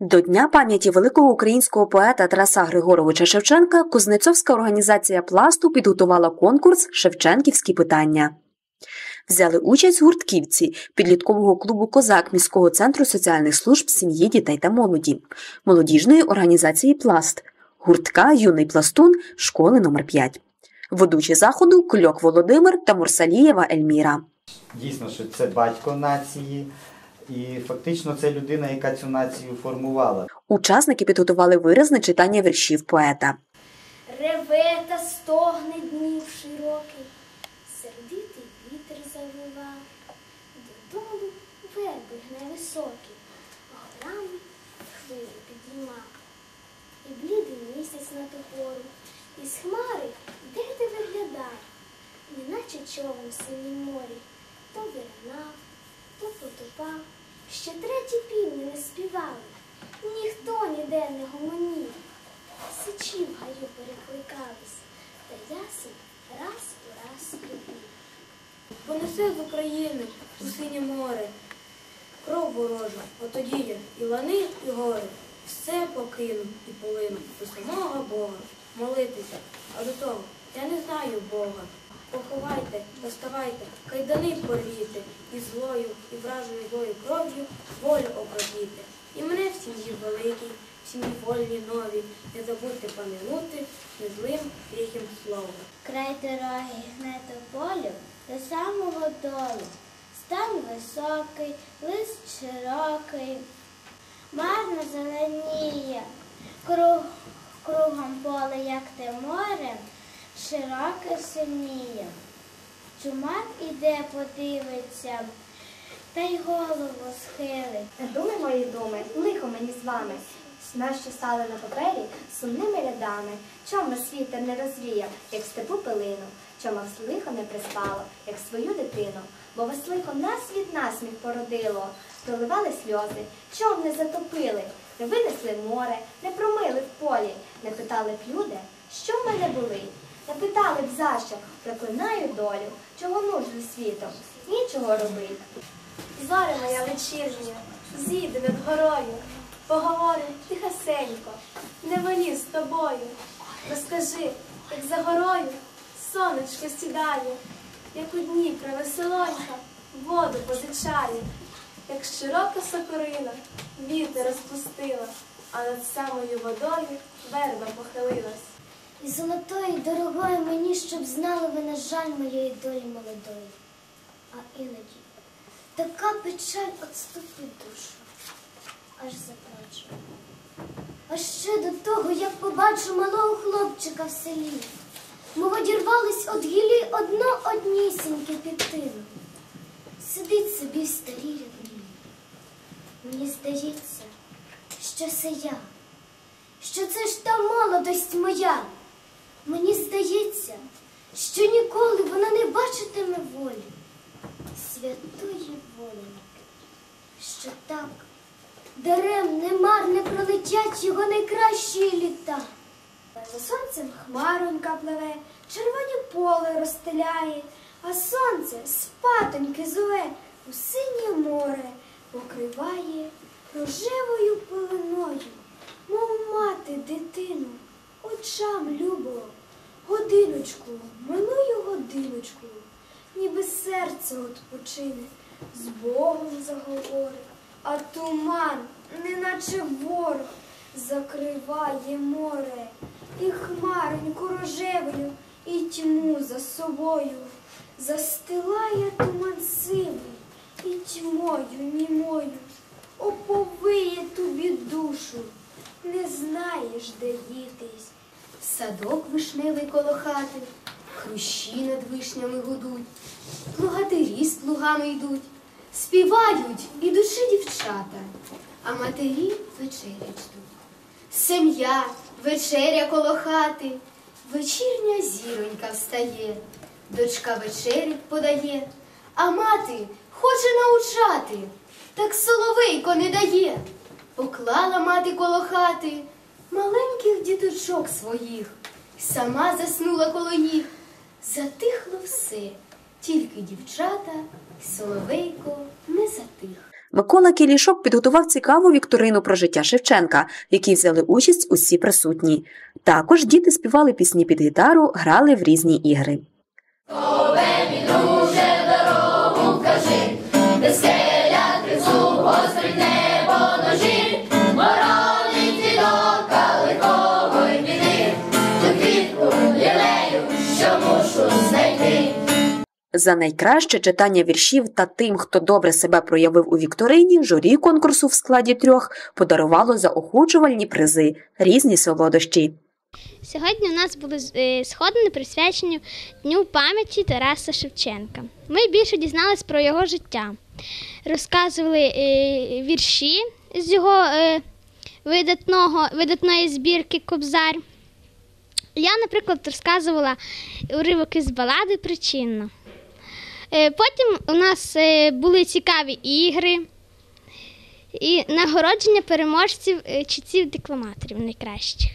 До Дня пам'яті великого українського поета Тараса Григоровича Шевченка Кузнецовська організація пласту підготувала конкурс Шевченківські питання. Взяли участь гуртківці підліткового клубу Козак міського центру соціальних служб сім'ї, дітей та молоді, молодіжної організації Пласт, гуртка Юний пластун школи номер 5 Ведучі заходу Кульок Володимир та Мурсалієва Ельміра. Дійсно, що це батько нації, і фактично це людина, яка цю націю формувала. Учасники підготували виразне читання віршів поета. Реве та стогне днів широкий, сердитий вітер завива, додолу верби гневисокі, горами хвилі підійма. І блідий місяць на ту пору, із хмари де ти виглядав, неначе човен в синім морі, то виринав, потопав, ще треті півні не співали, ніхто ніде не гомонів. Сичі в гаю перекликались, та ясен раз у раз любив. Понесе з України у синє море, кров ворожа, отоді я і лани, і гори, все покину і полину до самого Бога, молитися, а до того я не знаю Бога. Поховайте, доставайте, кайдани порвіте, і злою, і вражою злою кров'ю волю окропіте. І мене в сім'ї великій, в сім'ї вольній новій, не забудьте пам'янути незлим тихим словом. Край дороги гне до полю до самого долу. Стан високий, лист широкий, марно зеленіє, круг, кругом поле, як те море, широке синіє. Чумак іде, подивиться, та й голову схилить. Думи мої думи, лихо мені з вами, нащо стали на папері сумними рядами, чом вас вітер не розвіяв, як степу пилину, чом вас лихо не приспало, як свою дитину, бо вас лихо нас від насміх породило, проливали сльози, чом не затопили, не винесли море, не промили в полі, не питали б люди, що в мене були, не питали б за що, проклинаю долю, чого нужду світом, нічого робить. Зоря моя вечірня, зійди над горою, поговори тихасенько, не волі з тобою. Розкажи, як за горою сонечко сідає, як у Дніпра веселонька воду позичає, як широка сокорина вітер розпустила, а над самою водою верба похилилась. І золотої, дорогої мені, щоб знали ви, на жаль, моєї долі молодої. А іноді така печаль отступить душу, аж заплачу. А ще до того, як побачу малого хлопчика в селі, мов одірвались од гілі одно однісіньке під тином. Сидить собі в старій рідні. Мені здається, що це я, що це ж та молодость моя. Мені здається, що ніколи вона не бачитиме волі, святої волі, що так даремне марне пролетять його найкращі літа. За сонцем хмаронька пливе, червоні поле розстеляє, а сонце спатоньки зове у синє море покриває рожевою пеленою, мов мати дитину, очам любо, годиночку, милую годиночку, ніби серце odpoczyне, з Богом заговорить, а туман, неначе ворог, закриває море, і хмареньку рожевою, і тьму за собою, застилає туман сивий, і тьмою німою, оповиє тобі душу, не знаєш, де дітись. Садок вишневий коло хати, хрущі над вишнями гудуть, плугатирі з плугами йдуть, співають ідучи дівчата, а матері вечерять ждуть. Сем'я, вечеря коло хати, вечірня зіронька встає, дочка вечерять подає, а мати хоче научати, так соловейко не дає. Поклала мати коло хати маленьких діточок своїх, сама заснула коло їх. Затихло все, тільки дівчата, соловейко не затих. Микола Кілішок підготував цікаву вікторину про життя Шевченка, в якій взяли участь усі присутні. Також діти співали пісні під гітару, грали в різні ігри. За найкраще читання віршів та тим, хто добре себе проявив у вікторині, журі конкурсу в складі трьох подарувало заохочувальні призи, різні солодощі. Сьогодні у нас були е, сходини присвячені Дню пам'яті Тараса Шевченка. Ми більше дізнались про його життя, розказували е, вірші з його е, видатного, видатної збірки Кобзар. Я, наприклад, розказувала уривок із балади Причинно. Е, Потім у нас е, були цікаві ігри і нагородження переможців чи читців декламаторів найкращих.